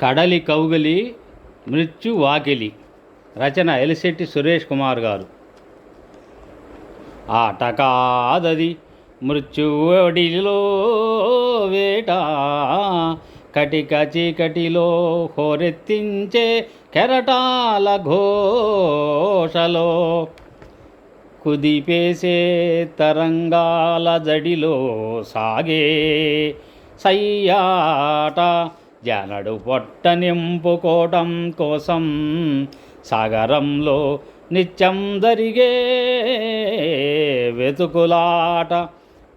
కడలి కౌగలి మృత్యు వాకిలి. రచన ఎలిశెట్టి సురేష్ కుమార్ గారు. ఆట కాదది మృత్యువడిలో వేట కటిక చీకటిలో హోరెత్తించే కెరటాల ఘోషలో. కుదిపేసే తరంగాల జడిలో సాగే సయ్యాట జనడు పొట్ట నింపుకోవటం కోసం సాగరంలో నిత్యం జరిగే వెతుకులాట.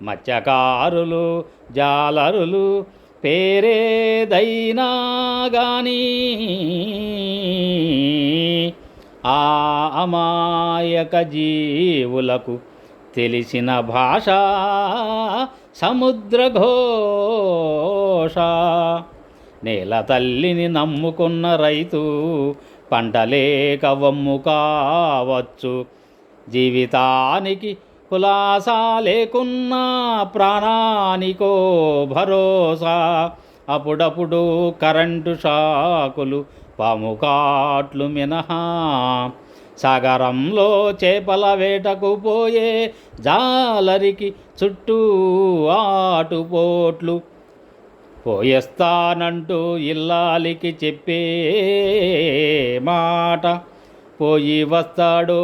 మత్స్యకారులు జాలరులు పేరేదైనా గానీ ఆ అమాయక జీవులకు తెలిసిన భాష సముద్రఘోష. నేల తల్లిని నమ్ముకున్న రైతు పంటలేక వమ్ము కావచ్చు. జీవితానికి కులాసా లేకున్నా ప్రాణానికో భరోసా. అప్పుడప్పుడు కరెంటు షాకులు పాము కాట్లు మినహా. సాగరంలో చేపల వేటకు పోయే జాలరికి చుట్టూ ఆటుపోట్లు పోయేస్తానంటూ ఇల్లాలికి చెప్పే మాట. పోయి వస్తాడో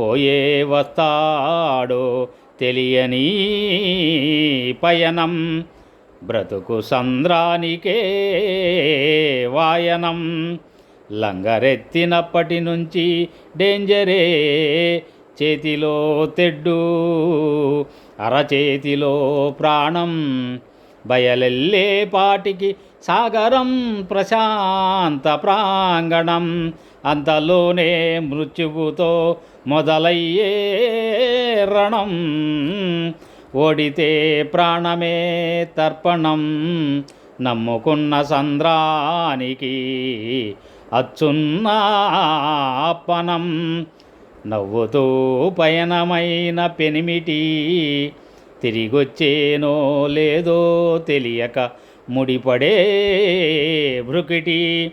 పోయే వస్తాడో తెలియని పయనం. బ్రతుకు సంద్రానికే వాయనం. లంగరెత్తినప్పటి నుంచి డేంజరే చేతిలో తెడ్డు అరచేతిలో ప్రాణం. బయలెల్లే పాటికి సాగరం ప్రశాంత ప్రాంగణం. అంతలోనే మృత్యువుతో మొదలయ్యే రణం. ఓడితే ప్రాణమే తర్పణం. నమ్ముకున్న సంద్రానికి అచ్చున్నాపనం నవ్వుతూ పయనమైన పెనిమిటి తిరిగొచ్చేనో లేదో తెలియక ముడిపడే భృకిటి.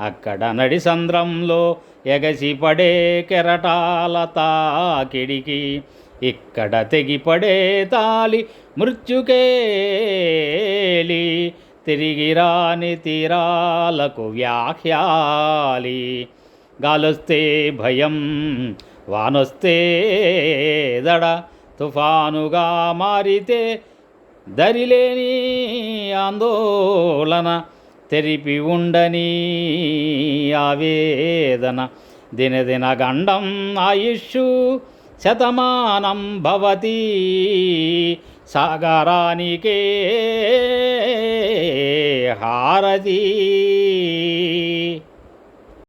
అక్కడ నడి సంద్రంలో ఎగసిపడే కెరటాల తాకిడికి. ఇక్కడ తెగిపడే తాలి మృత్యుకేలి. తిరిగి రాని తీరాలకు వ్యాఖ్యాలి. గాలొస్తే భయం వానొస్తే దడ. తుఫానుగా మారితే దరిలేని ఆందోళన తెరిపి ఉండని ఆవేదన. దినదిన గండం ఆయుష్షు శతమానం భవతి. సాగరానికే హారతి.